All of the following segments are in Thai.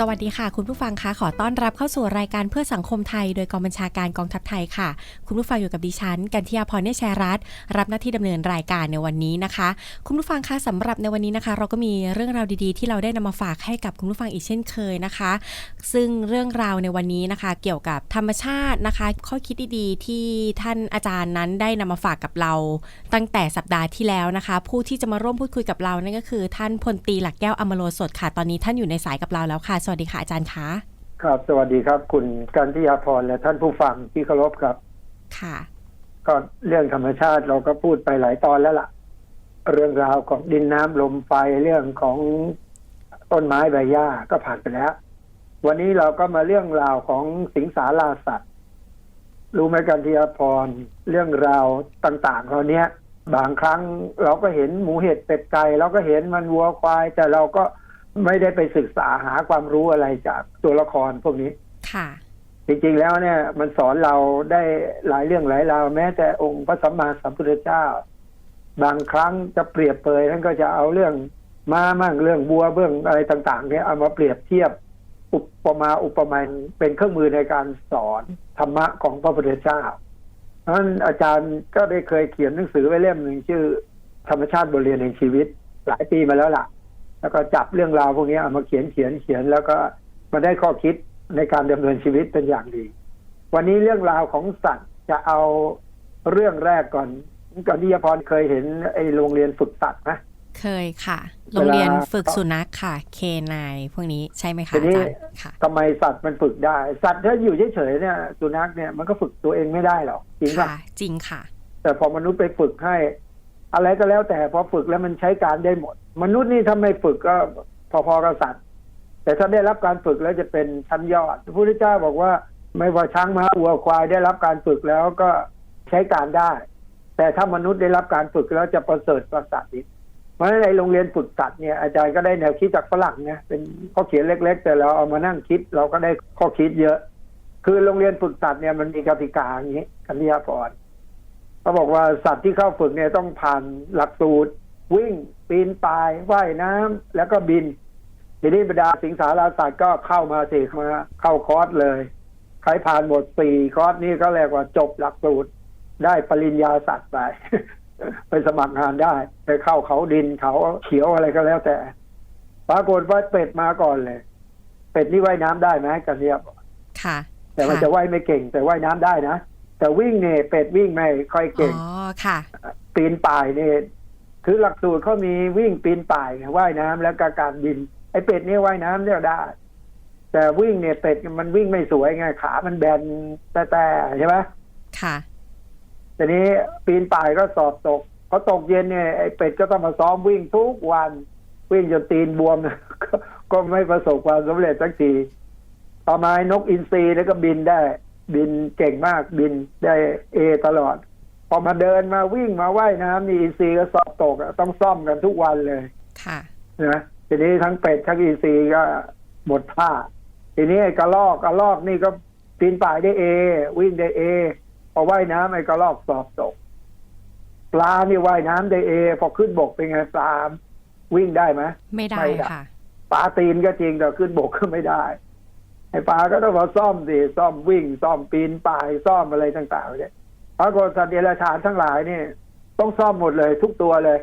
สวัสดีค่ะ คุณผู้ฟังคะขอต้อนรับเข้าสู่รายการเพื่อสังคมไทย โดยกองบัญชาการกองทัพไทยค่ะ คุณผู้ฟังอยู่กับดิฉัน กันทิยาพรเนชรัตน์รับหน้าที่ดำเนินรายการในวันนี้นะคะ คุณผู้ฟังคะสำหรับในวันนี้นะคะ เราก็มีเรื่องราวดีๆ ที่เราได้นำมาฝากให้กับคุณผู้ฟังอีกเช่นเคยนะคะ ซึ่งเรื่องราวในวันนี้นะคะ เกี่ยวกับธรรมชาตินะคะ ข้อคิดดีๆ ที่ท่านอาจารย์นั้นได้นำมาฝากกับเรา ตั้งแต่สัปดาห์ที่แล้วนะคะ ผู้ที่จะมาร่วมพูดคุยกับเรานั่นก็คือ ท่านพลตีหลักแก้วอมโลสดค่ะ ตอนนี้ท่านอยู่ในสายกับเราแล้วค่ะสวัสดีค่ะอาจารย์คะครับ สวัสดีครับ คุณกันทิยาพรและท่านผู้ฟังที่เคารพครับ ค่ะ ก็เรื่องธรรมชาติเราก็พูดไปหลายตอนแล้วล่ะ เรื่องราวของดินน้ำลมไฟเรื่องของต้นไม้ใบหญ้าก็ผ่านไปแล้ว วันนี้เราก็มาเรื่องราวของสิงสาราสัตว์ รู้ไหมกันทิยาพรเรื่องราวต่างๆเราเนี้ยบางครั้งเราก็เห็นหมูเห็ดเป็ดไก่เราก็เห็นมันวัวควาย แต่เราก็ ไม่ได้ไปศึกษาหาความรู้อะไรจากตัวละครพวกนี้ ค่ะ จริงๆแล้วเนี่ยมันสอนเราได้หลายเรื่องหลายราวแม้แต่องค์พระสัมมาสัมพุทธเจ้า บางครั้งจะเปรียบเปยท่านก็จะเอาเรื่องม้ามั่งเรื่องบัวเบื้องอะไรต่าง ๆ เนี่ยเอามาเปรียบเทียบอุปมาอุปไมยเป็นเครื่องมือในการสอนธรรมะของพระพุทธเจ้าเพราะฉะนั้นอาจารย์ก็ได้เคยเขียนหนังสือไว้เล่มหนึ่งชื่อ ธรรมชาติบทเรียนแห่งชีวิต หลายปีมาแล้วล่ะ แล้วก็จับเรื่องราวพวกนี้เอามาเขียนเขียนเขียนแล้วก็มาได้ข้อคิดในการดำเนินชีวิตเป็นอย่างดี วันนี้เรื่องราวของสัตว์จะเอาเรื่องแรกก่อนก่อนที่ยพรเคยเห็นไอ้โรงเรียนฝึกสัตว์ไหมเคยค่ะ โรงเรียนฝึกสุนัขค่ะ เคนายพวกนี้ใช่ไหมคะทีอานี้จารย์ค่ะทำไมสัตว์มันฝึกได้ สัตว์ถ้าอยู่เฉยๆเนี่ยสุนัขเนี่ยมันก็ฝึกตัวเองไม่ได้หรอกจริงป่ะค่ะจริงค่ะ แต่พอมนุษย์ไปฝึกให้ อะไรก็แล้วแต่พอฝึกแล้วมันใช้การได้หมด มนุษย์นี่ถ้าไม่ฝึกก็พอๆกับสัตว์ แต่ถ้าได้รับการฝึกแล้วจะเป็นชั้นยอด พระพุทธเจ้าบอกว่า ไม่ว่าช้างม้าวัวควายได้รับการฝึกแล้วก็ใช้การได้ แต่ถ้ามนุษย์ได้รับการฝึกแล้วจะประเสริฐกว่าสัตว์อีกเพราะฉะนั้นในโรงเรียนฝึกสัตว์เนี่ยอาจารย์ก็ได้แนวคิดจากฝรั่งเนี่ยเป็นข้อเขียนเล็ก ๆ แต่เราเอามานั่งคิดเราก็ได้ข้อคิดเยอะ คือโรงเรียนฝึกสัตว์เนี่ยมันมีกติกาอย่างนี้กัญญาพรเขาบอกว่าสัตว์ที่เข้าฝึกเนี่ยต้องผ่านหลักสูตรวิ่ง ปีนป่ายว่ายน้ำแล้วก็บินทีนี้บรรดาสิงสาราสัตว์ก็เข้ามาสิมาเข้าคอร์สเลย ใครผ่านหมดสี่คอร์สนี่ก็เรียกว่าจบหลักสูตรได้ปริญญาสัตว์ไปไปสมัครงานได้ ไปเข้าเขาดินเขาเขียวอะไรก็แล้วแต่ ปรากฏว่าเป็ดมาก่อนเลย เป็ดนี่ว่ายน้ำได้ไหมกันเรียบค่ะ แต่มันจะว่ายไม่เก่ง แต่ว่ายน้ำได้นะแต่วิ่งเนี่ยเป็ดวิ่งไม่ค่อยอ๋เก่งอค่ะ ปีนป่ายเนี่ย คือหลักสูตรเขามีวิ่งปีนป่ายไงว่ายน้ำแล้วก็การบิน ไอ้เป็ดเนี่ยว่ายน้ำเนี่ยได้ แต่วิ่งเนี่ยเป็ดมันวิ่งไม่สวยไงขา มันแบนแต่แต่ใช่ไหมค่ะทีนี้ปีนป่ายก็สอบตกพอตกเย็นเนี่ยไอ้เป็ดก็ต้องมาซ้อมวิ่งทุกวันวิ่งจนตีนบวมก็ก็ไม่ประสบความสำเร็จสักทีต่อมานกอินทรีแล้วก็บินได้ บินเก่งมากบินได้เอตลอด พอมาเดินมาวิ่งมาว่ายน้ำนี่อินทรีก็สอบตกอะต้องซ่อมกันทุกวันเลยค่ะนะทีนี้ทั้งเป็ดทั้งอินทรีก็หมดท่าทีนี้ไอ้กระลอกกระลอกนี่ก็ปีนป่ายได้เอ วิ่งได้เอ พอว่ายน้ำไอ้กระลอกสอบตก ปลานี่ว่ายน้ำได้เอ พอขึ้นบกเป็นไงปลาวิ่งได้ไหมไม่ได้ไม่ได้ค่ะปลาตีนก็จริงแต่ขึ้นบกก็ไม่ได้ไอ้ปลาก็ต้องมาซ่อมสิซ่อมวิ่งซ่อมปีนป่ายซ่อมอะไรต่างๆเนี่ย ปรากฏสัตว์เดรัจฉานทั้งหลายนี่ ต้องซ่อมหมดเลย ทุกตัวเลย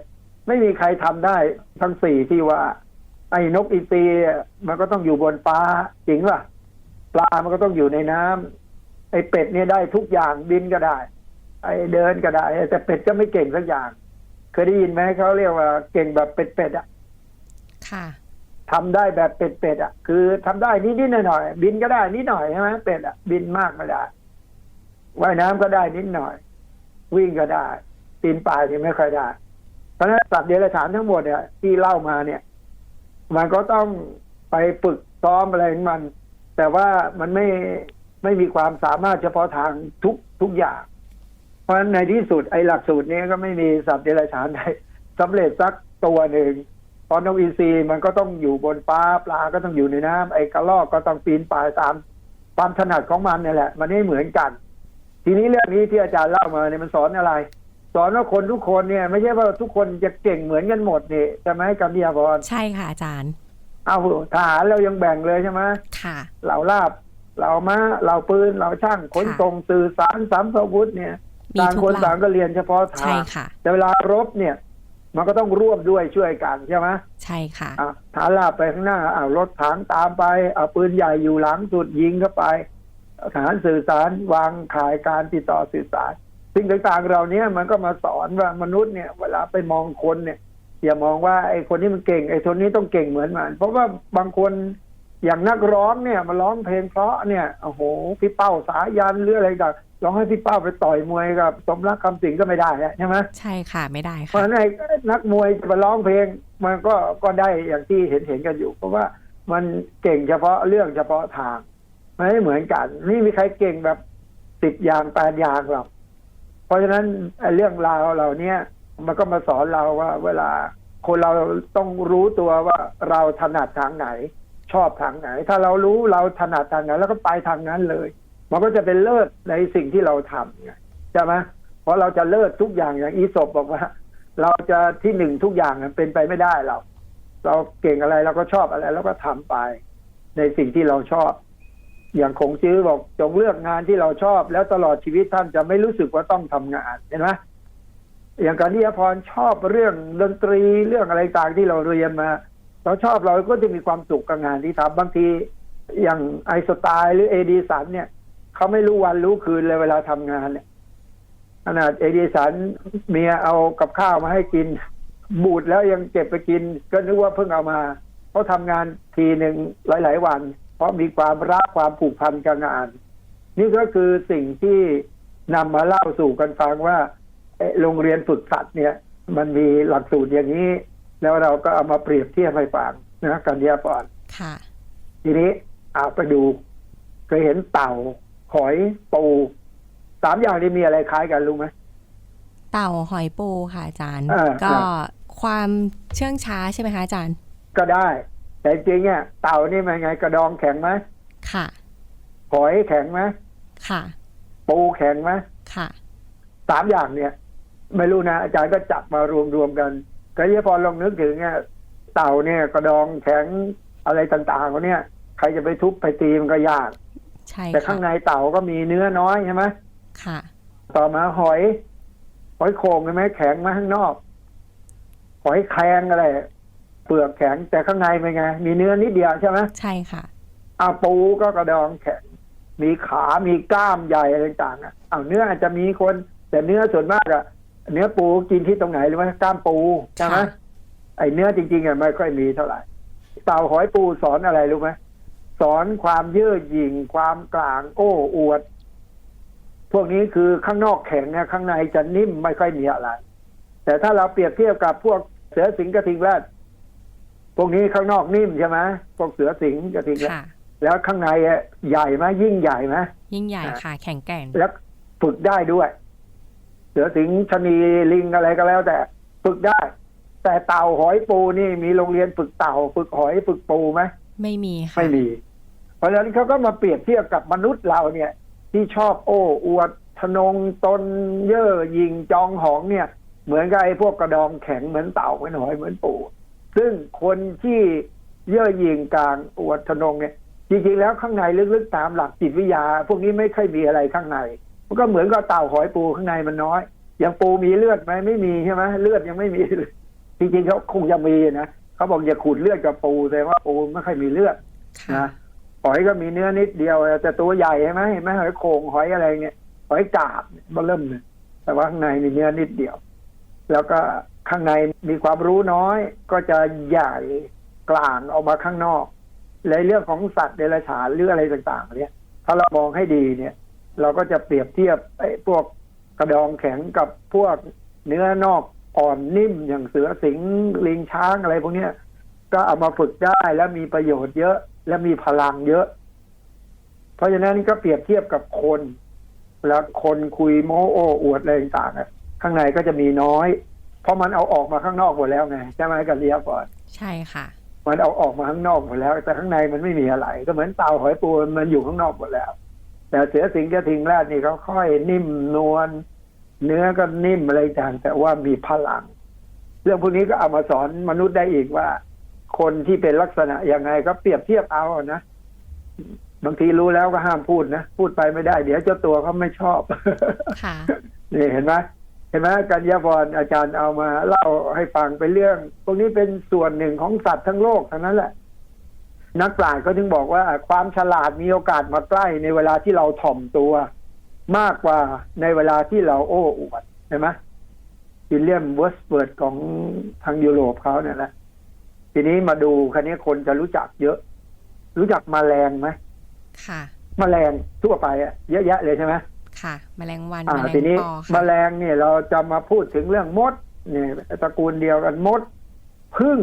ไม่มีใครทำได้ทั้งสี่ที่ว่า ไอ้นกอีตีอะมันก็ต้องอยู่บนฟ้าจริงป่ะปลามันก็ต้องอยู่ในน้ำไอ้เป็ดเนี่ยได้ทุกอย่างบินก็ได้ ไอ้เดินก็ได้ แต่เป็ดก็ไม่เก่งสักอย่าง เคยได้ยินไหมเขาเรียกว่าเก่งแบบเป็ดๆอะค่ะทำได้แบบเป็ดๆอะ คือทำได้นิดๆหน่อยๆบินก็ได้นิดหน่อยใช่ไหมเป็ดอะบินมากไม่ได้ ว่ายน้ำก็ได้นิดหน่อย วิ่งก็ได้ปีนป่ายนี่ไม่ค่อยได้ เพราะฉะนั้นสัตว์เดรัจฉานทั้งหมดเนี่ยที่เล่ามาเนี่ย มันก็ต้องไปฝึกซ้อมอะไรของมัน แต่ว่ามันไม่ไม่มีความสามารถเฉพาะทางทุกทุกอย่าง เพราะฉะนั้นในที่สุดไอ้หลักสูตรนี้ก็ไม่มีสัตว์เดรัจฉานใดสำเร็จสักตัวหนึ่งเพราะนกอินทรีมันก็ต้องอยู่บนฟ้าปลาก็ต้องอยู่ในน้ำไอ้กระรอกก็ต้องปีนป่ายตามความถนัดของมันเนี่ยแหละ มันไม่เหมือนกัน ทีนี้เรื่องนี้ที่อาจารย์เล่ามาเนี่ยมันสอนอะไร สอนว่าคนทุกคนเนี่ย ไม่ใช่ว่าทุกคนจะเก่งเหมือนกันหมดนี่ใช่ไหมกัมพียพรใช่ค่ะอาจารย์ เอาทหารเรายังแบ่งเลยใช่ไหมค่ะเหล่าลาบเหล่าม้าเหล่าปืนเหล่าช่างขนค่ะส่งสื่อสารสามอาวุธเนี่ยมีต่างทุกคนเหต่าล่างก็เรียนเฉพาะทาใช่งค่ะแต่เวลารบเนี่ย มันก็ต้องร่วมด้วยช่วยกันใช่ไหมใช่ค่ะอะฐานลาบไปข้างหน้าอ้าวรถถังตามไปเอาปืนใหญ่อยู่หลังสุดยิงเข้าไป ฐานสื่อสารวางขายการติดต่อสื่อสารสิ่งต่างๆเราเนี้ยมันก็มาสอนว่ามนุษย์เนี่ย เวลาไปมองคนเนี่ย อย่ามองว่าไอ้คนนี้มันเก่งไอ้คนนี้ต้องเก่งเหมือนมัน เพราะว่าบางคนอย่างนักร้องเนี่ย มาร้องเพลงเพราะเนี่ยโอ้โหพี่เป้าสายันหรืออะไรต่างร้องให้พี่เป้าไปต่อยมวยกับ สมรักคำสิงก็ไม่ได้อะใช่ไหมใช่ค่ะไม่ได้เพราะค่ะฉะนั้นไอ้นักมวยจะมาร้องเพลง มันก็ก็ได้อย่างที่เห็นเห็นกันอยู่ เพราะว่ามันเก่งเฉพาะเรื่องเฉพาะทางมัน ไม่เหมือนกัน ไม่มีใครเก่งแบบสิบอย่างแปดยางหรอกเพราะฉะนั้นเรื่องราวเหล่านี้มันก็มาสอนเราว่า เวลาคนเราต้องรู้ตัวว่าเราถนัดทางไหน ชอบทางไหน ถ้าเรารู้เราถนัดทางไหน แล้วก็ไปทางนั้นเลย มันก็จะเป็นเลิศในสิ่งที่เราทำไงใช่ไหมเพราะเราจะเลิศทุกอย่างอย่างอีสบบอกว่า เราจะที่หนึ่งทุกอย่างเป็นไปไม่ได้เรา เราเก่งอะไรเราก็ชอบอะไรเราก็ทำไป ในสิ่งที่เราชอบ อย่างคงจื้อบอกจงเลือกงานที่เราชอบ แล้วตลอดชีวิตท่านจะไม่รู้สึกว่าต้องทำงานเห็นไหมอย่างการที่อภรชอบเรื่องดนตรีเรื่องอะไรต่างที่เราเรียนมา เราชอบเราก็จะมีความสุขกับงานที่ทำบางทีอย่างไอสไตล์หรือเอดีสันเนี่ยเขาไม่รู้วันรู้คืนเลยเวลาทำงานเนี่ยขนาดเอดีสันเมียเอากับข้าวมาให้กิน บูดแล้วยังเก็บไปกิน ก็นึกว่าเพิ่งเอามาเขาทำงานทีหนึ่งหลาย ๆ วัน เพราะมีความรักความผูกพันกับงาน นี่ก็คือสิ่งที่นำมาเล่าสู่กันฟังว่าเอ่อโรงเรียนฝึกสัตว์เนี่ย มันมีหลักสูตรอย่างนี้ แล้วเราก็เอามาเปรียบเทียบให้ฟังนะกันเดียปอนค่ะ ทีนี้เอาไปดูเคยเห็นเต่า หอยปูสามอย่างนี้มีอะไรคล้ายกันรู้ไหมเต่าหอยปูค่ะอาจารย์เออก็ครับความเชื่องช้าใช่ไหมคะอาจารย์ ก็ได้ แต่จริงเนี่ยเต่านี่มันไงกระดองแข็งไหมค่ะหอยแข็งไหมค่ะ ปูแข็งไหมค่ะสามอย่างเนี่ย ไม่รู้นะอาจารย์ก็จับมารวมๆกันก็ยี่พอลองนึกถึงเนี่ยเต่าเนี่ยกระดองแข็งอะไรต่างๆเขาเนี่ย ใครจะไปทุบไปตีมันก็ยากใช่แต่ค่ะข้างในเต่าก็มีเนื้อน้อยใช่ไหมค่ะ ต่อมาหอย หอยโข่งใช่ไหมแข็งมาข้างนอก หอยแครงอะไร เปลือกแข็ง แต่ข้างในเป็นไง มีเนื้อนิดเดียวใช่ไหมใช่ค่ะอาปูก็กระดองแข็ง มีขามีกล้ามใหญ่อะไรต่างๆอะเอาเนื้ออาจจะมีคน แต่เนื้อส่วนมากอะเนื้อปูกินที่ตรงไหนหรือว่ากล้ามปูใช่ไหมค่ะไอเนื้อจริงๆอะไม่ค่อยมีเท่าไหร่เต่าหอยปูสอนอะไรรู้ไหมสอนความเย่อหยิ่งความกลางโอ้อวด พวกนี้คือข้างนอกแข็งนะข้างในจะนิ่มไม่ค่อยมีอะไร แต่ถ้าเราเปรียบเทียบกับพวกเสือสิงห์กระทิงแรด พวกนี้ข้างนอกนิ่มใช่ไหมพวกเสือสิงห์กระทิงแรดค่ะ แล้วข้างในอะใหญ่ไหมยิ่งใหญ่ไหมยิ่งใหญ่ค่ะ แข็งแกร่งแล้วฝึกได้ด้วย เสือสิงห์ชะนีลิงอะไรก็แล้ว แต่ฝึกได้ แต่เต่าหอยปูนี่มีโรงเรียนฝึกเต่า ฝึกหอยฝึกปูไหมไม่มีค่ะไม่มี เพราะฉะนั้นเขาก็มาเปรียบเทียบกับมนุษย์เราเนี่ย ที่ชอบโอ้อวดทะนงตนเย่อหยิงจองหองเนี่ย เหมือนกับไอ้พวกกระดองแข็งเหมือนเต่าเหมือนหอยเหมือนปู ซึ่งคนที่เย่อหยิงกลางอวดทะนงเนี่ยจริงๆแล้วข้างในลึกๆตามหลักจิตวิทยา พวกนี้ไม่ค่อยมีอะไรข้างใน มันก็เหมือนกับเต่าหอยปูข้างในมันน้อย อย่างปูมีเลือดไหมไม่มีใช่ไหมเลือดยังไม่มีเลยจริงๆเขาคงจะมีนะเขาบอกอย่าขูดเลือดกับปูแต่ว่าปูไม่ค่อยมีเลือดค่ะนะหอยก็มีเนื้อนิดเดียวแต่ตัวใหญ่ใช่ไหมเห็นไหมหอยโขงหอยอะไรเงี้ยหอยกาบเนี่ยมันเริ่มเลยแต่ว่าข้างในมีเนื้อนิดเดียว แล้วก็ ข้างในมีความรู้น้อยก็จะใหญ่กลางออกมาข้างนอกในเรื่องของสัตว์เดรัจฉานหรืออะไรต่างๆเนี่ยถ้าเรามองให้ดีเนี่ย เราก็จะเปรียบเทียบไอ้พวกกระดองแข็งกับพวกเนื้อนอกอ่อนนิ่มอย่างเสือสิงห์ลิงช้างอะไรพวกเนี้ยก็เอามาฝึกได้และมีประโยชน์เยอะ และมีพลังเยอะ เพราะฉะนั้นก็เปรียบเทียบกับคนแล้วคนคุยโม้โอ้อวดอะไรต่างๆข้างในก็จะมีน้อย เพราะมันเอาออกมาข้างนอกหมดแล้วไงใช่ไหมกันเรียบก่อนใช่ค่ะ มันเอาออกมาข้างนอกหมดแล้ว แต่ข้างในมันไม่มีอะไร ก็เหมือนเต่าหอยปูมันอยู่ข้างนอกหมดแล้ว แต่เสือสิงห์กระทิงแรดนี่เขาค่อยนิ่มนวลเนื้อก็นิ่มอะไรต่างแต่ว่ามีพลัง เรื่องพวกนี้ก็เอามาสอนมนุษย์ได้อีกว่า คนที่เป็นลักษณะยังไงก็เปรียบเทียบเอานะบางทีรู้แล้วก็ห้ามพูดนะ พูดไปไม่ได้ เดี๋ยวเจ้าตัวเขาไม่ชอบค่ะนี่เห็นไหมเห็นไหมกัญญาพรอาจารย์เอามาเล่าให้ฟังเป็นเรื่องพวกนี้เป็นส่วนหนึ่งของสัตว์ทั้งโลกทั้งนั้นแหละ นักปราชญ์เขาถึงบอกว่าความฉลาดมีโอกาสมาใกล้ในเวลาที่เราถ่อมตัว มากกว่าในเวลาที่เราโอ้อวดเห็นไหมวิลเลียมเวิร์สเบิร์ดของทางยุโรปเขาเนี่ยแหละทีนี้มาดูคันนี้คนจะรู้จักเยอะ รู้จักแมลงไหมค่ะแมลงทั่วไปอะเยอะแยะเลยใช่ไหม ค่ะ แมลงวันอ่าแมลทีงนี้ปอแมค่ะลงเนี่ยเราจะมาพูดถึงเรื่องมดเนี่ยตระกูลเดียวกันมดพึ่ง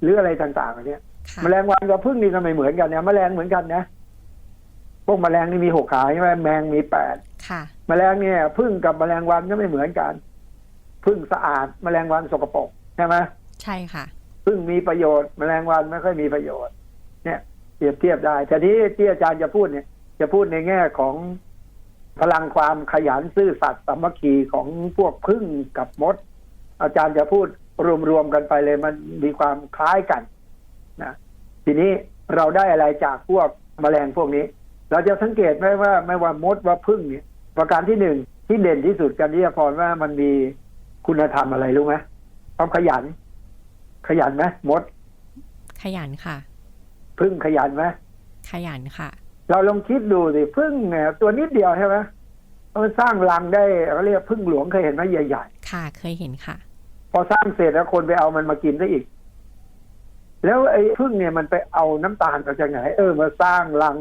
หรืออะไรต่างๆอันเนี้ยค่ะแมลงวันกับพึ่งนี่ก็ไม่เหมือนกันเนี่ยแมลงเหมือนกันนะพวกแมลงนี่มีหกขาใช่ไหมแมงมีแปดค่ะแมลงเนี่ยพึ่งกับแมลงวันก็ไม่เหมือนกันพึ่งสะอาดแมลงวันสกปรกใช่ไหม ใช่ค่ะ พึ่งมีประโยชน์แมลงวันไม่ค่อยมีประโยชน์ เนี่ยเปรียบเทียบได้แต่ที่ที่อาจารย์จะพูดเนี่ย จะพูดในแง่ของ พลังความขยันซื่อสัตย์สามัคคีของพวกพึ่งกับมด อาจารย์จะพูดรวมๆกันไปเลยมันมีความคล้ายกันนะทีนี้เราได้อะไรจากพวกแมลงพวกนี้ เราจะสังเกตไหมว่าไม่ว่ามดว่าพึ่งเนี่ยประการที่หนึ่งที่เด่นที่สุดกันที่พรว่ามันมีคุณธรรมอะไรรู้ไหมความขยัน ขยันไหมมด ขยันค่ะ พึ่งขยันไหมขยันค่ะ เราลองคิดดูสิพึ่งเนี่ยตัวนิดเดียวใช่ไหมมันสร้างรังได้เขาเรียกพึ่งหลวงเคยเห็นไหมใหญ่ค่ะ เคยเห็นค่ะๆพอสร้างเสร็จแล้วคนไปเอามันมากินได้อีก แล้วไอ้พึ่งเนี่ยมันไปเอาน้ำตาลมาจากไหนเออมาสร้างรัง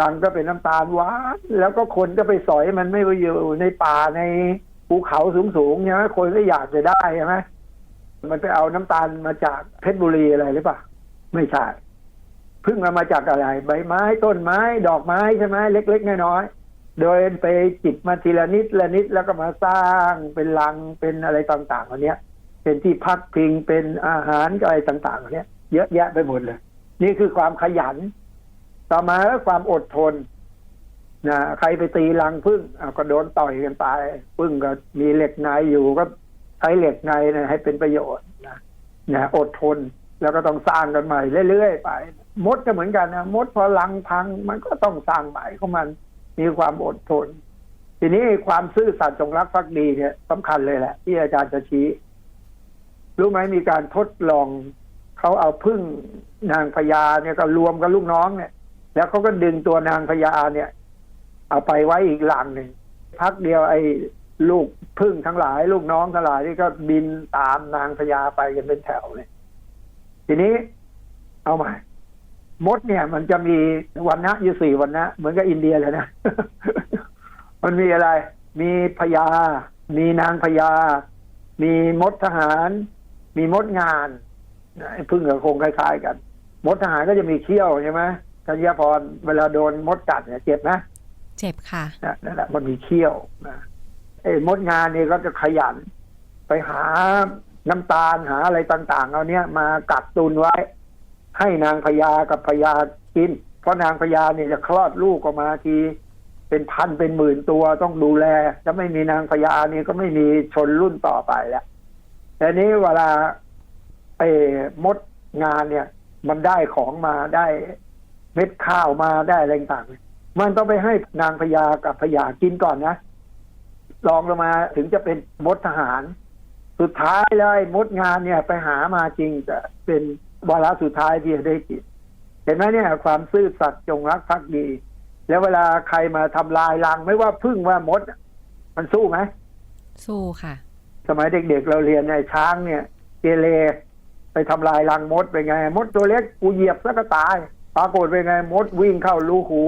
รังก็เป็นน้ำตาลหวานแล้วก็คนก็ไปสอยมันไม่ไปอยู่ในป่าในภูเขาสูงๆใช่ไหมคนก็อยากจะได้ใช่ไหมมันไปเอาน้ำตาลมาจากเพชรบุรีอะไรหรือเปล่าไม่ใช่ พึ่งมันมาจากอะไร ใบไม้ต้นไม้ ดอกไม้ใช่ไหมเล็ก ๆ น้อยๆโดยไปจิบมาทีละนิดละนิดแล้วก็มาสร้างเป็นรังเป็นอะไรต่างๆเหล่านี้เป็นที่พักพิงเป็นอาหารอะไรต่างๆเหล่านี้เยอะแยะไปหมดเลย นี่คือความขยัน ต่อมาก็ความอดทนนะใครไปตีรังพึ่งก็โดนต่อยกันไปพึ่งก็มีเหล็กในอยู่ก็ใช้เหล็กในนะให้เป็นประโยชน์นะนะอดทนแล้วก็ต้องสร้างกันใหม่เรื่อยๆไป มดก็เหมือนกันนะมดพอลังพังมันก็ต้องสร้างใหม่ของมัน มีความอดทน ทีนี้ความซื่อสัตย์จงรักภักดีเนี่ยสำคัญเลยแหละ ที่อาจารย์จะชี้ รู้ไหมมีการทดลองเขาเอาพึ่งนางพญาเนี่ยก็รวมกับลูกน้องเนี่ย แล้วเขาก็ดึงตัวนางพญาเนี่ย เอาไปไว้อีกหลังหนึ่งพักเดียวไอ้ลูกพึ่งทั้งหลาย ลูกน้องทั้งหลายนี่ก็บินตามนางพญาไปกันเป็นแถวเลยทีนี้เอาใหม่ มดเนี่ย มันจะมีวันนะอยู่สี่วันนะ เหมือนกับอินเดียเลยนะ มันมีอะไร มีพญา มีนางพญา มีมดทหาร มีมดงานนะไอ้พึ่งกับคงคล้ายๆกัน มดทหารก็จะมีเขี้ยวใช่ไหมกัญญาพรเวลาโดนมดกัดเนี่ยเจ็บนะเจ็บค่ะนะนั่นแหละมันมีเขี้ยวนะไอ้มดงานนี่ก็จะขยัน ไปหาน้ำตาลหาอะไรต่าง ๆ เอาเนี้ยมากักตุนไว้ ให้นางพญากับพญากิน เพราะนางพญาเนี่ยจะคลอดลูกออกมาทีเป็นพันเป็นหมื่นตัวต้องดูแลถ้าไม่มีนางพญานี่ก็ไม่มีชนรุ่นต่อไปแล้วแต่นี้เวลาไอ้มดงานเนี่ย มันได้ของมาได้เม็ดข้าวมาได้อะไรต่างมันต้องไปให้นางพญากับพญากินก่อนนะลองลงมาถึงจะเป็นมดทหาร สุดท้ายแล้วไอ้มดงานเนี่ย ไปหามาจริงจะเป็น วาระสุดท้ายที่จะได้กินเห็นไหมเนี่ย ความซื่อสัตย์จงรักภักดี แล้วเวลาใครมาทำลายรัง ไม่ว่าพึ่งว่ามด มันสู้ไหมสู้ค่ะ สมัยเด็กๆเราเรียนในช้างเนี่ยเกเรไปทำลายรังมดเป็นไง มดตัวเล็กกูเหยียบซะก็ตาย ปรากฏเป็นไงมดวิ่งเข้ารูหู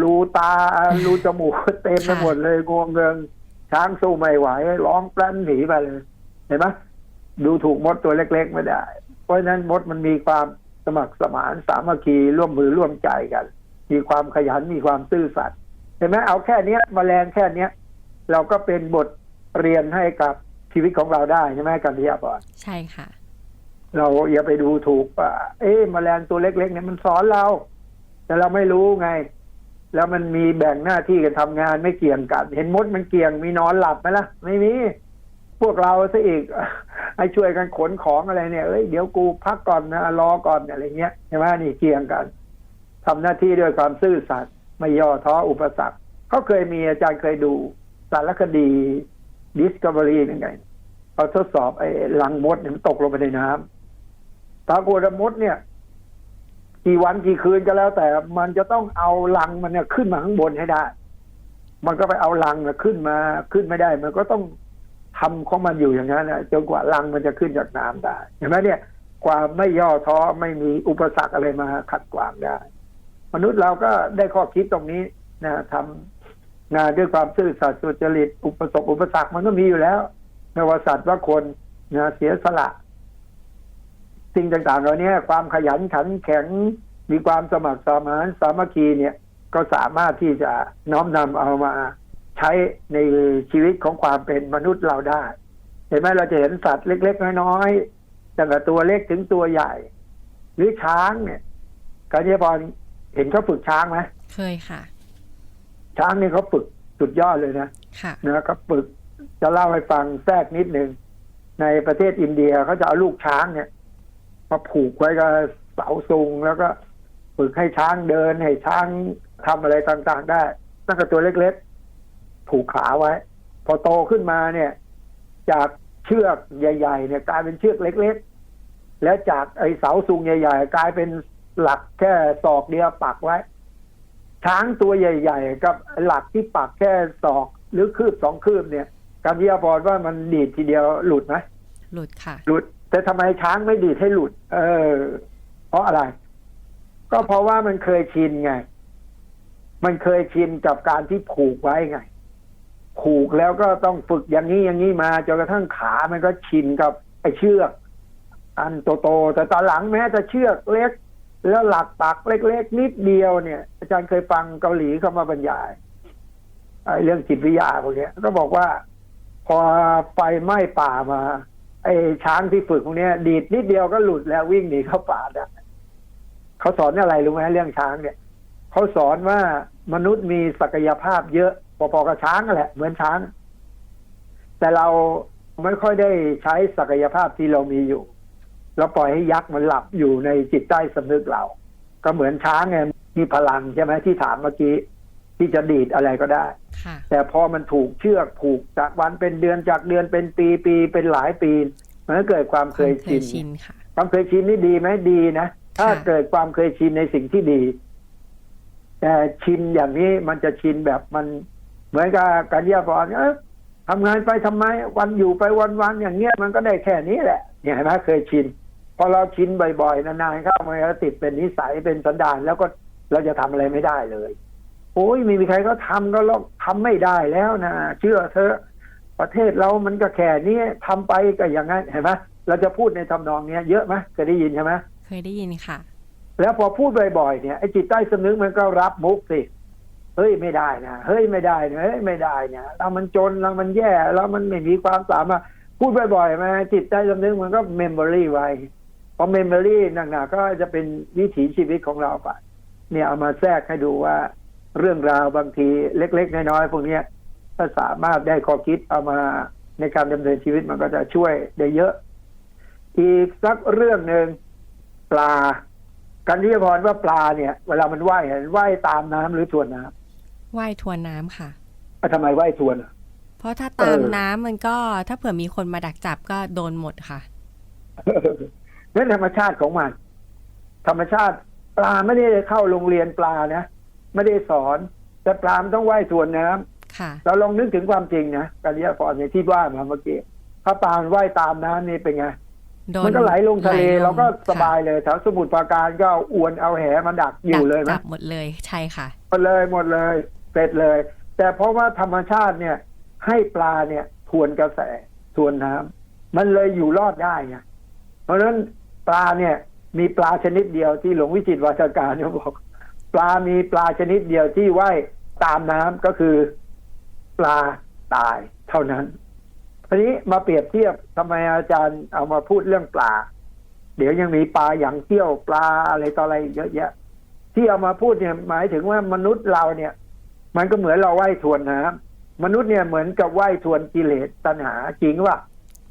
รูตา รูจมูกเต็มไปหมดเลยงวงเงิงช้างสู้ไม่ไหวร้องแปล้นหนีไปเลย เห็นไหมดูถูกมดตัวเล็กๆไม่ได้ เพราะฉะนั้นมดมันมีความสมัครสมานสามัคคีร่วมมือร่วมใจกัน มีความขยันมีความซื่อสัตย์เห็นไหมเอาแค่เนี้ยมแมลงแค่เนี้ย เราก็เป็นบทเรียนให้กับชีวิตของเราได้ใช่ไหมกันที่อาบอใช่ค่ะ เราอย่าไปดูถูกว่าเอ๊ะแมลงตัวเล็ก ๆ เนี่ยมันสอนเรา แต่เราไม่รู้ไง แล้วมันมีแบ่งหน้าที่กันทำงานไม่เกี่ยงกัน เห็นมดมันเกี่ยงมีนอนหลับไหมล่ะ ไม่มีพ วกเราซะอีกให้ช่วยกันขนของอะไรเนี่ยเอ้ยเดี๋ยวกูพักก่อนนะรอก่อนอะไรเงี้ยใช่ไหมนี่เกี่ยงกันทำหน้าที่ด้วยความซื่อสัตย์ไม่ย่อท้ออุปสรรคเขาเคยมีอาจารย์เคยดูสารคดี Discovery ยังไงเขาทดสอบไอ้ลังมดเนี่ยมันตกลงไปในน้ำปรากฏมดเนี่ยกี่วันกี่คืนก็แล้ว แต่มันจะต้องเอาลังมันเนี่ยขึ้นมาข้างบนให้ได้ มันก็ไปเอาลังน่ะขึ้นมาขึ้นไม่ได้ มันก็ต้อง ทำของมันอยู่อย่างนั้นนะจนกว่าลังมันจะขึ้นจากน้ำได้เห็นไหมเนี่ย ความไม่ย่อท้อไม่มีอุปสรรคอะไรมาขัดขวางได้ มนุษย์เราก็ได้ข้อคิดตรงนี้นะทำงานด้วยความซื่อสัตย์สุจริตอุปสรรคอุปสรรคมันก็มีอยู่แล้วไม่ว่าสัตว์ว่าคนนะเสียสละ สิ่งต่างๆเหล่านี้ความขยันขันแข็งมีความสมัครสมานสามัคคีเนี่ย ก็สามารถที่จะน้อมนำเอามา ช้ในชีวิตของความเป็นมนุษย์เราได้ เห็นไหมเราจะเห็นสัตว์เล็ก ๆ น้อยๆตั้งแต่ตัวเล็กถึงตัวใหญ่ หรือช้างเนี่ยการเยพรเห็นเขาฝึกช้างไหมเคยค่ะ ช้างนี่เขาฝึกสุดยอดเลยนะค่ะนะเขาฝึกจะเล่าให้ฟังแทรกนิดหนึ่งในประเทศอินเดียเขาจะเอาลูกช้างเนี่ยมาผูกไว้กับเสาซุงแล้วก็ฝึกให้ช้างเดินให้ช้างทำอะไรต่างๆได้ตั้งแต่ตัวเล็กๆ ผูกขาไว้ พอโตขึ้นมาเนี่ย จากเชือกใหญ่ ๆ เนี่ย กลายเป็นเชือกเล็ก ๆ แล้วจากไอ้เสาซุงใหญ่ ๆ กลายเป็นหลักแค่ศอกเดียวปักไว้ ช้างตัวใหญ่ ๆ กับหลักที่ปักแค่ศอกหรือคืบสองคืบเนี่ยการวิทยาพรว่ามันดีดทีเดียวหลุดไหมหลุดค่ะ หลุด แต่ทำไมช้างไม่ดีดให้หลุด เออ เพราะอะไร ก็เพราะว่ามันเคยชินไง มันเคยชินกับการที่ผูกไว้ไง ผูกแล้วก็ต้องฝึกอย่างนี้อย่างนี้มาจนกระทั่งขามันก็ชินกับไอ้เชือก อันโตๆแต่ตอนหลังแม้จะเชือกเล็ก แล้วหลักปักเล็ก ๆ นิดเดียวเนี่ย อาจารย์เคยฟังเกาหลีเข้ามาบรรยายไอ้เรื่องจิตวิทยาพวกนี้ก็บอกว่า พอไฟไหม้ป่ามา ไอ้ช้างที่ฝึกพวกนี้ดีดนิดเดียวก็หลุดแล้ววิ่งหนีเข้าป่าได้เขาสอนอะไรรู้ไหมเรื่องช้างเนี่ยเขาสอนว่ามนุษย์มีศักยภาพเยอะ พอๆกับช้างนั่นแหละ เหมือนช้าง แต่เราไม่ค่อยได้ใช้ศักยภาพที่เรามีอยู่ เราปล่อยให้ยักษ์มันหลับอยู่ในจิตใต้สำนึกเรา ก็เหมือนช้างไงมีพลังใช่ไหมที่ถามเมื่อกี้ ที่จะดีดอะไรก็ได้ค่ะแต่พอมันถูกเชือกผูกจากวันเป็นเดือนจากเดือนเป็นปีปีเป็นหลายปี มันก็เกิดความเคยชินชินค่ะความเคยชินนี่ดีไหมดีนะถ้าค่ะเกิดความเคยชินในสิ่งที่ดี แต่ชินอย่างนี้มันจะชินแบบมัน เหมือนกับการเยี่ยพรเออทำงานไปทำไมวันอยู่ไปวันวันๆอย่างเงี้ยมันก็ได้แค่นี้แหละเนี่ยเห็นไหมเคยชินพอเราชินบ่อยๆนานๆเข้ามันก็ติดเป็นนิสัยเป็นสันดานแล้วก็เราจะทำอะไรไม่ได้เลยโอ้ยไม่มีใครก็ทำก็ลองทำไม่ได้แล้วนะเชื่อเถอะประเทศเรามันก็แค่นี้ทำไปก็อย่างนั้นเห็นไหมเราจะพูดในทำนองเนี้ยเยอะไหมเคยได้ยินใช่ไหมเคยได้ยินค่ะ แล้วพอพูดบ่อยๆเนี่ยไอ้จิตใต้สำนึกมันก็รับมุกสิ เฮ้ยไม่ได้นะเฮ้ยไม่ได้นะเฮ้ยไม่ได้เนี่ยเรามันจนเรามันแย่เรามันไม่มีความสามารถพูดบ่อยๆมาจิตใต้สำนึกมันก็เมมโมรี่ไว้พอเมมโมรี่หนักๆก็จะเป็นวิถีชีวิตของเราไปเนี่ยเอามาแทรกให้ดูว่าเรื่องราวบางทีเล็ก ๆ น้อยๆพวกเนี้ยถ้าสามารถได้ข้อคิดเอามาในการดำเนินชีวิตมันก็จะช่วยได้เยอะ อีกสักเรื่องหนึ่งปลาการที่จะพรว่าปลาเนี่ย เวลามันว่ายเห็นว่ายตามน้ำหรือทวนน้ำ ว่ายทวนน้ำค่ะำอะทำไมว่ายทวนอะเพราะถ้าตามเออน้ำมันก็ถ้าเผื่อมีคนมาดักจับก็โดนหมดค่ะนั่นธรรมชาติของมัน ธรรมชาติปลาไม่ได้เข้าโรงเรียนปลานะ ไม่ได้สอน แต่ปลามันต้องว่ายทวนน้ำค่ะ เราลองนึกถึงความจริงนะการที่จะพรเนี่ยที่ว่ามาเมื่อกี้ถ้าปลามันว่ายตามน้ำนี่เป็นไงโดนมันก็ไหลลงทะเลไหลเราก็สบายค่ะเลยแถวสมุทรปราการก็อวนเอาแหมาดักอยู่เลยไหมดักจับหมดเลยใช่ค่ะหมดเลยหมดเลย เสร็จเลย แต่เพราะว่าธรรมชาติเนี่ย ให้ปลาเนี่ยทวนกระแสทวนน้ำมันเลยอยู่รอดได้ไงเพราะฉะนั้นปลาเนี่ยมีปลาชนิดเดียวที่หลวงวิจิตรวาชการเขาบอก ปลามีปลาชนิดเดียวที่ว่ายตามน้ำก็คือปลาตายเท่านั้นทีนี้มาเปรียบเทียบทำไมอาจารย์เอามาพูดเรื่องปลา เดี๋ยวยังมีปลาอย่างเที่ยวปลาอะไรต่ออะไรเยอะแยะ ที่เอามาพูดเนี่ยหมายถึงว่ามนุษย์เราเนี่ย มันก็เหมือนเราว่ายทวนน้ำมนุษย์เนี่ยเหมือนกับว่ายทวนกิเลสตัณหาจริงว่า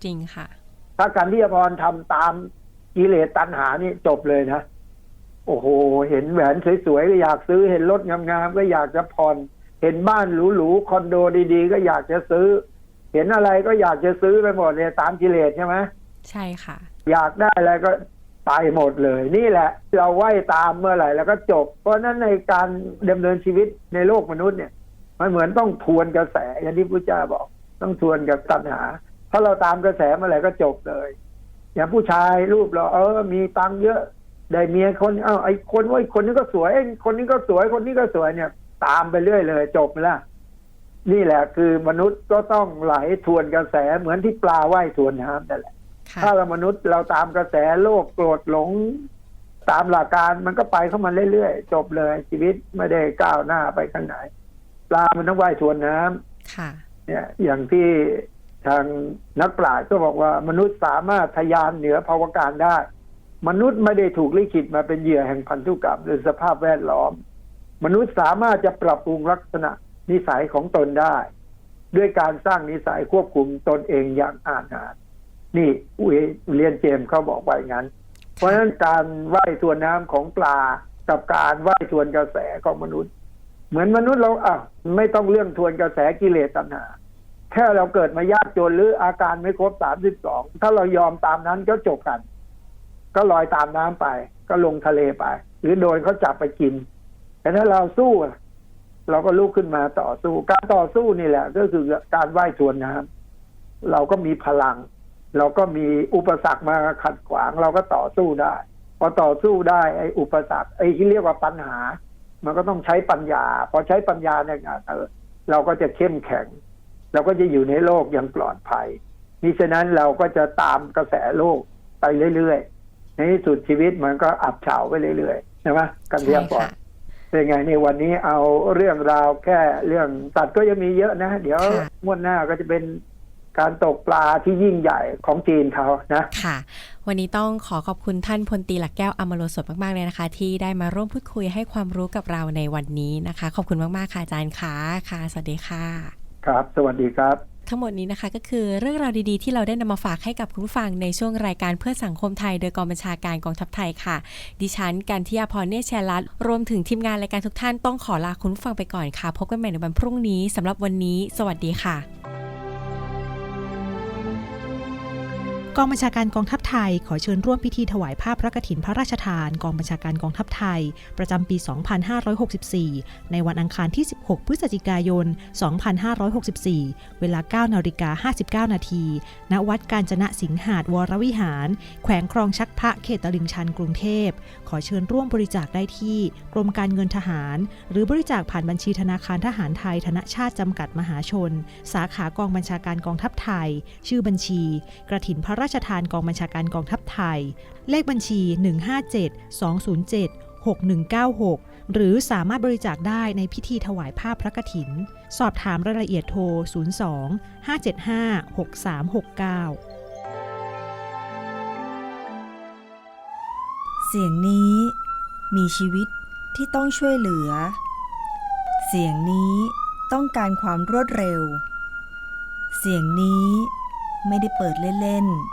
จริงค่ะ ถ้าการที่พรทำตามกิเลสตัณหานี่จบเลยนะโอ้โห เห็นแหวนสวยๆก็อยากซื้อเห็นรถงามๆก็อยากจะผ่อนเห็นบ้านหรูๆคอนโดดีๆ ก็อยากจะซื้อ เห็นอะไรก็อยากจะซื้อไปหมดเลยตามกิเลสใช่ไหมใช่ค่ะ อยากได้อะไรก็ ไปหมดเลย นี่แหละ เราไหว้ตามเมื่อไหร่แล้วก็จบ เพราะนั้นในการดำเนินชีวิตในโลกมนุษย์เนี่ย มันเหมือนต้องทวนกระแสอย่างที่พระเจ้าบอก ต้องทวนกับตัณหาถ้าเราตามกระแสเมื่อไหร่ก็จบเลย อย่างผู้ชายรูปเราเออ มีตังเยอะได้เมียคนเอ้าไอ้คนว่าไอคนนี้ก็สวยไอ้คนนี้ก็สวยคนนี้ก็สวยเนี่ย ตามไปเรื่อยเลย จบไหมละนี่แหละคือมนุษย์ก็ต้องไหลทวนกระแสเหมือนที่ปลาว่ายทวนน้ำนั่นแหละ ถ้าเรามนุษย์เราตามกระแสโลภโกรธหลง ตามหลักการมันก็ไปเข้ามาเรื่อยๆจบเลย ชีวิตไม่ได้ก้าวหน้าไปข้างไหนปลามันต้องว่ายทวนน้ำค่ะ เนี่ย อย่างที่ทางนักปราชญ์ก็บอกว่ามนุษย์สามารถทะยานเหนือภาวการได้ มนุษย์ไม่ได้ถูกลิขิตมาเป็นเหยื่อแห่งพันธุกรรมหรือสภาพแวดล้อม มนุษย์สามารถจะปรับปรุงลักษณะนิสัยของตนได้ ด้วยการสร้างนิสัยควบคุมตนเองอย่างอาจหาร นี่อุยเรียนเจมส์เขาบอกไว้อย่างนั้น เพราะฉะนั้นการว่ายทวนน้ำของปลากับการว่ายทวนกระแสของมนุษย์ เหมือนมนุษย์เราอะไม่ต้องเรื่องทวนกระแสกิเลสตัณหาแค่เราเกิดมายากจนหรืออาการไม่ครบสามสิบสองถ้าเรายอมตามนั้นก็จบกัน ก็ลอยตามน้ำไป ก็ลงทะเลไป หรือโดนเขาจับไปกิน แต่ถ้าเราสู้อะเราก็ลุกขึ้นมาต่อสู้ การต่อสู้นี่แหละ ก็คือการว่ายทวนน้ำเราก็มีพลัง เราก็มีอุปสรรคมาขัดขวางเราก็ต่อสู้ได้ พอต่อสู้ได้ไอ้อุปสรรคไอ้ที่เรียกว่าปัญหา มันก็ต้องใช้ปัญญา พอใช้ปัญญาเนี่ยเออเราก็จะเข้มแข็ง เราก็จะอยู่ในโลกอย่างปลอดภัยมิฉะนั้นเราก็จะตามกระแสโลกไปเรื่อยๆในที่สุดชีวิตมันก็อับเฉาไปเรื่อยๆใช่ไหมกันเทียมก่อนใช่ค่ะเป็นไงในวันนี้เอาเรื่องราวแค่เรื่องสัตว์ก็ยังมีเยอะนะ เดี๋ยวค่ะงวดหน้าก็จะเป็น การตกปลาที่ยิ่งใหญ่ของจีนเขานะค่ะ วันนี้ต้องขอขอบคุณท่านพลตรีหลักแก้วอมโลสดมาก ๆ เลยนะคะ ที่ได้มาร่วมพูดคุยให้ความรู้กับเราในวันนี้นะคะ ขอบคุณมาก ๆ ค่ะอาจารย์ค่ะค่ะ สวัสดีค่ะ ครับ สวัสดีครับทั้งหมดนี้นะคะก็คือเรื่องราวดีๆ ที่เราได้นำมาฝากให้กับคุณผู้ฟังในช่วงรายการเพื่อสังคมไทย โดยกองบัญชาการกองทัพไทยค่ะ ดิฉันการทิยาพรเนตรแชร์รัตน์รวมถึงทีมงานรายการทุกท่านต้องขอลาคุณผู้ฟังไปก่อนค่ะ พบกันใหม่ในวันพรุ่งนี้สำหรับวันนี้ สวัสดีค่ะ กองบัญชาการกองทัพไทย ขอเชิญร่วมพิธีถวายผ้าพระกฐินพระราชทาน กองบัญชาการกองทัพไทย ประจำปี 2564 ในวันอังคารที่ 16 พฤศจิกายน 2564 เวลา 9 นาฬิกา 59 นาที ณ วัดกาญจนะสิงหาดวรวิหาร แขวงคลองชักพระเขตตลิ่งชันกรุงเทพ ขอเชิญร่วมบริจาคได้ที่ กรมการเงินทหาร หรือบริจาคผ่านบัญชีธนาคารทหารไทย ธนชาติจำกัดมหาชน สาขากองบัญชาการกองทัพไทย ชื่อบัญชี กระถินพระราชทานกองบัญชาการกองทัพไทย เลขบัญชี 157 207 6196 หรือสามารถบริจาคได้ในพิธีถวายผ้าพระกฐิน สอบถามรายละเอียดโทร 02 575 6369เสียงนี้มีชีวิตที่ต้องช่วยเหลือ เสียงนี้ต้องการความรวดเร็ว เสียงนี้ไม่ได้เปิดเล่น ๆ